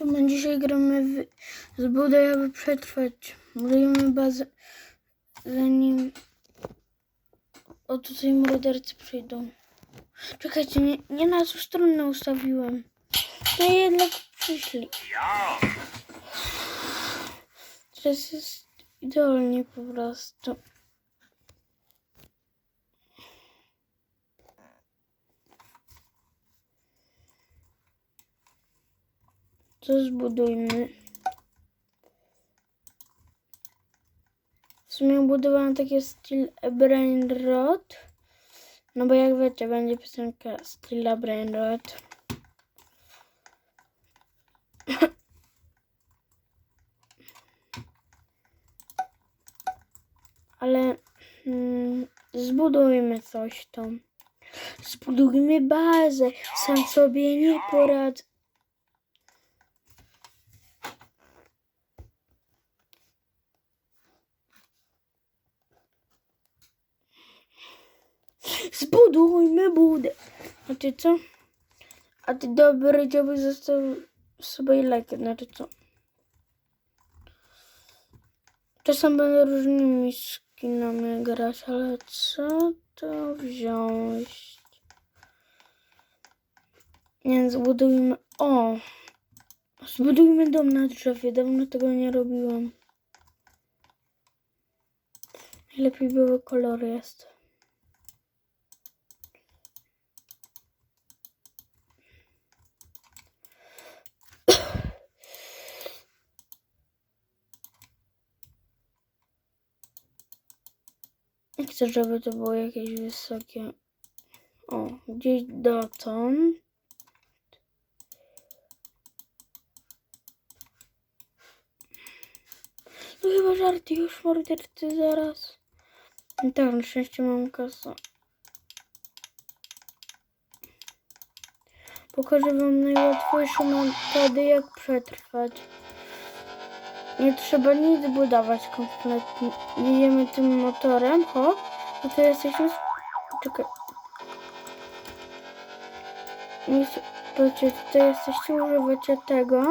Czemu dzisiaj gramy w zbuduj, aby przetrwać. Budujemy bazę, zanim o tutaj mordercy przyjdą. Czekajcie, nie, nie na tą stronę ustawiłem. No jednak przyszli. Teraz jest idealnie po prostu. To zbudujmy. W sumie budowałam taki styl Brain Rot. No bo jak wiecie, będzie piosenka styla Brain Rot. Ale mm, zbudujmy coś tam. Zbudujmy bazę. Sam sobie nie poradzę. Zbudujmy budę. Ty co? A ty dobry dziobek został sobie lajkę, znaczy co? Czasem będę różnymi skinami grać, ale co to wziąć? Nie, zbudujmy... O! Zbudujmy dom na drzewie, dawno tego nie robiłam. Najlepiej były kolory jest. Chcę, żeby to było jakieś wysokie. O, gdzieś dotąd. No chyba żarty już mordercy zaraz. Tak, na szczęście mam kasę. Pokażę wam najłatwiejsze metody jak przetrwać. Nie trzeba nic budować kompletnie. Jedziemy tym motorem, hop. No to jesteśmy... Czekaj. S- patrzcie, tutaj jesteście, używacie tego.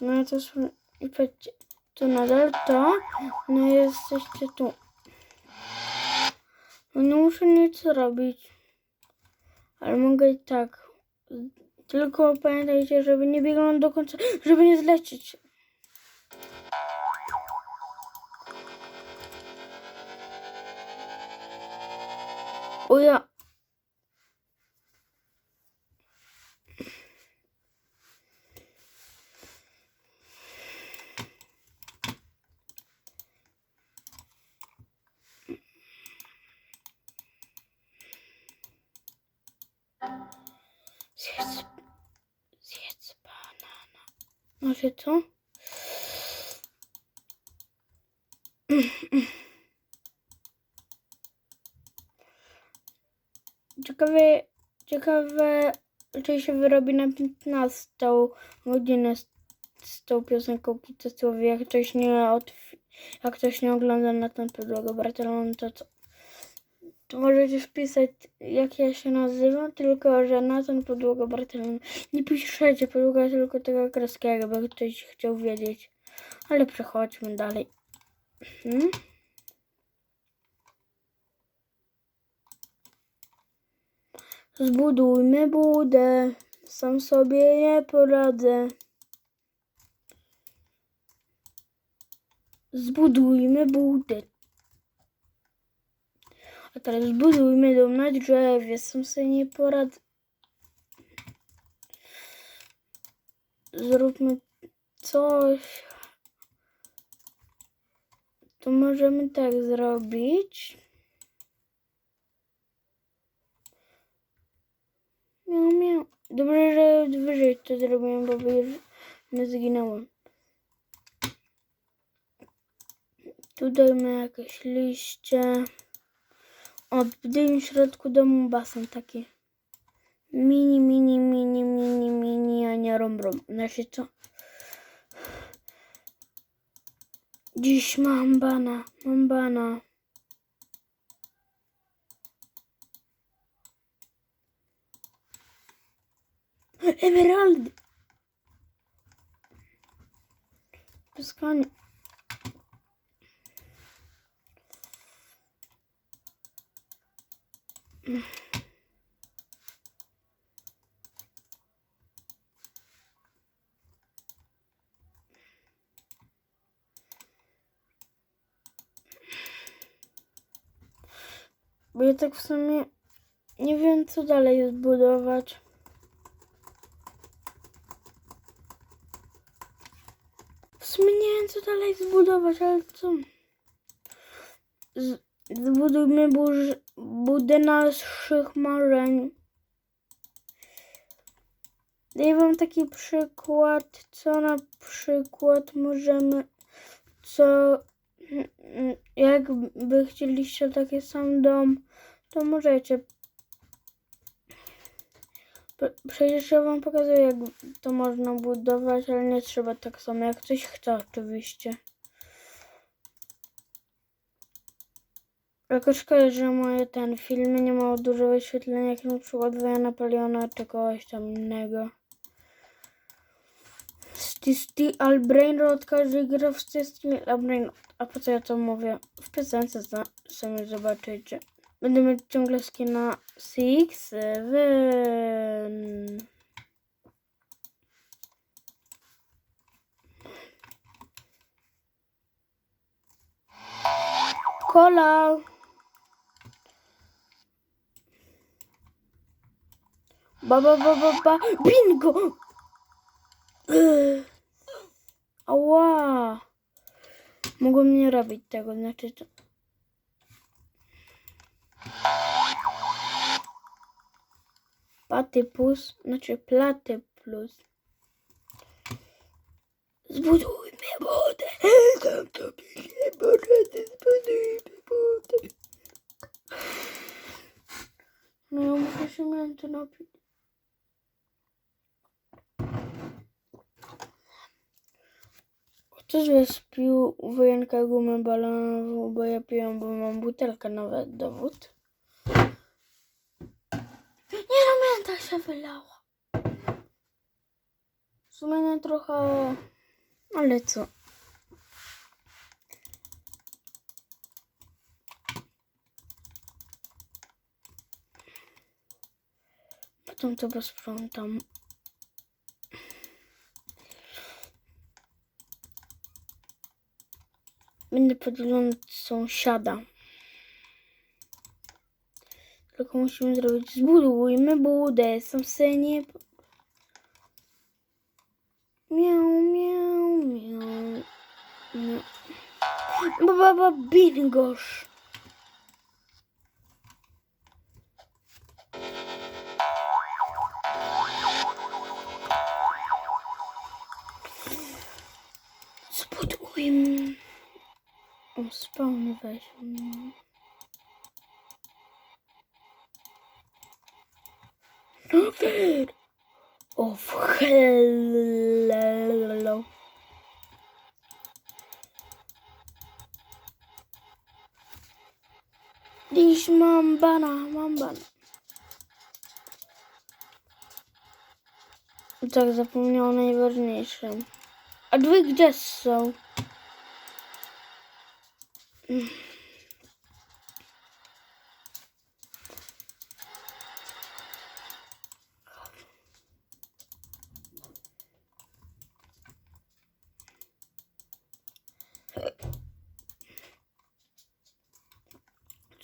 No to są... I patrzcie, tu nadal to. No i jesteście tu. No nie muszę nic robić. Ale mogę i tak. Tylko pamiętajcie, żeby nie biegnąć do końca, żeby nie zlecieć. O ja. Zjedz, zjedz banana. Może co? Ciekawe, ciekawe, czy się wyrobi na 15 godzinę z, z tą piosenką Kitesłowie. Jak ktoś nie jak ktoś nie ogląda na ten podłogę Barcelony, to co? To możecie wpisać, jak ja się nazywam, tylko że na ten podłogę Barcelony. Nie piszecie podłoga, tylko tego kreskiego, jakby ktoś chciał wiedzieć. Ale przechodźmy dalej. Hmm? Zbudujmy budę, sam sobie nie poradzę. Zbudujmy budę. A teraz zbudujmy dom na drzewie, sam sobie nie poradzę. Zróbmy coś. To możemy tak zrobić. Dobrze, że wyżej to zrobiłem, bo nie zginąłem. Tu dajmy jakieś liście. O, w środku domu basen taki. Mini, mini, mini, mini, mini, a nie rom, rom. Znaczy co? Dziś mam bana, mam bana. Emeraldy! Pyskanie. Bo ja tak w sumie nie wiem, co dalej zbudować. W sumie nie wiem, co dalej zbudować, ale co? Zbudujmy budę naszych marzeń. Daję wam taki przykład, co na przykład możemy, co jakby chcieliście taki sam dom, to możecie. Przecież ja wam pokazuję, jak to można budować, ale nie trzeba tak samo, jak ktoś chce oczywiście. Tylko szkoda, że moje ten filmy nie mają dużo wyświetleń, jak na przykład Woja Napoleona czy kogoś tam innego. Stisty Albrainrod, każdy gra w Stisty Albrainrod. A po co ja to mówię? W piosence sami zobaczycie. Będę mieć ciągle skina Six Seven. Kola. Ba ba ba ba ba. Bingo! Ugh. Ała! Mogłem nie robić tego, znaczy to... Paty plus, znaczy platy plus. Zbudujmy wodę. Tam to pięknie, porady, zbudujmy wodę. No ja muszę się mięty napić. Ktoś was pił wojenka gumę balonową, bo ja piłam, bo mam butelkę nawet dowód. Nie no, się wylała. Trochę, ale co? Potem to posprzątam. Będę podglądać sąsiada. Tylko musimy zrobić. Zbudujmy budę. Są synie. Miau, miau, miau. miau. Baba, baba, bingosz. Zbudujmy. O, spawn weź. Over. Of hello. Dziś mam bana, mam bana. Tak, zapomniałam o najważniejszym. A dwie gdzie są?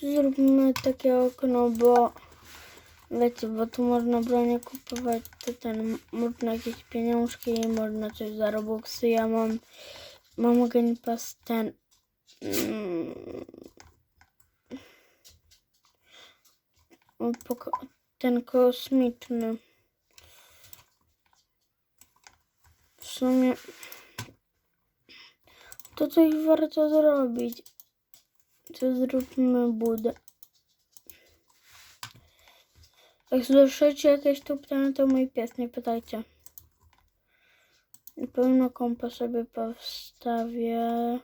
Zróbmy takie okno, bo wiecie, bo tu można bronię kupować, to ten, można jakieś pieniążki, można coś za Robuxy. Ja mam, mam Game Pass ten, mm, ten kosmiczny. W sumie to coś warto zrobić. To zróbmy budę. Jak słyszycie jakieś tu pytania, to mój pies, nie pytajcie. Na pewno kompa sobie powstawię.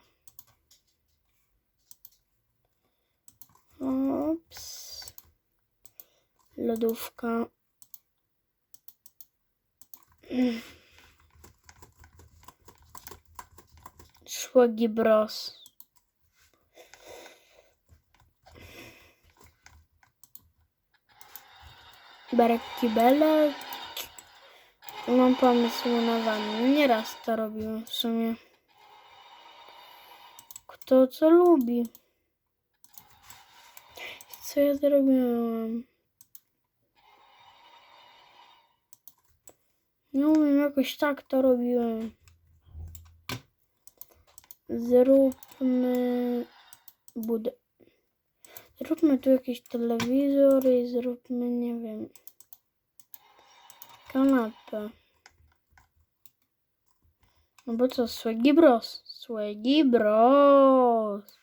Ops. Lodówka. Szłagi Bros. Berek kibelek. Mam pomysł na wannę. Nieraz to robiłem w sumie. Kto co lubi. Co ja zrobiłem? Nie umiem, jakoś tak to robiłem. Zróbmy budę. Zróbmy tu jakiś telewizor i zróbmy, nie wiem, kanapę. No bo co, Swaggy Bros. Swaggy Bros.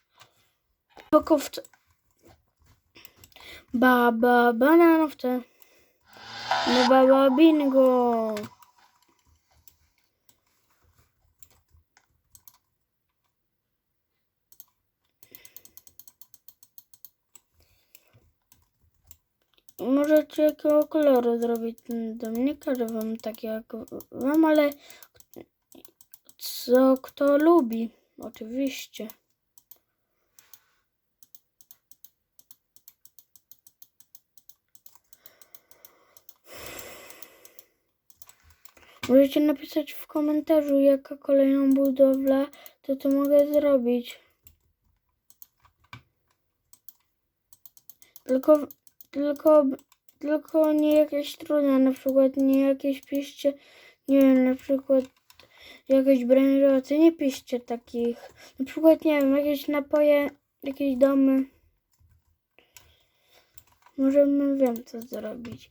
Bokowce. Baba bananowce. No baba bingo. Możecie jakiego koloru zrobić. Nie każę wam tak jak wam, ale co kto lubi. Oczywiście. Możecie napisać w komentarzu, jaka kolejną budowla, to to mogę zrobić. Tylko, tylko, tylko nie jakieś trudne, na przykład nie jakieś piście, nie wiem, na przykład jakieś branżowe, nie piście takich. Na przykład, nie wiem, jakieś napoje, jakieś domy. Możemy, wiem co zrobić.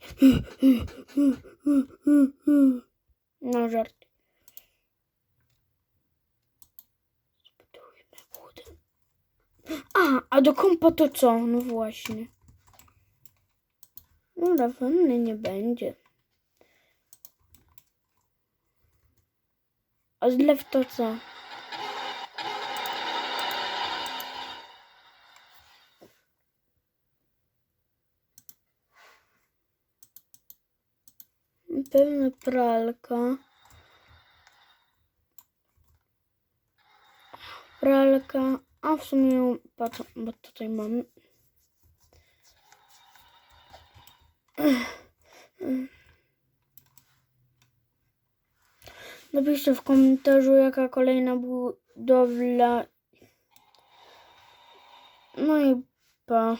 No żart. A, a do kompa to co? No właśnie. No na wanny nie będzie. A zlew to co? Pewnie pralka. Pralka. A w sumie ją patrzę, bo tutaj mamy. Napiszcie w komentarzu, jaka kolejna budowla. No i pa.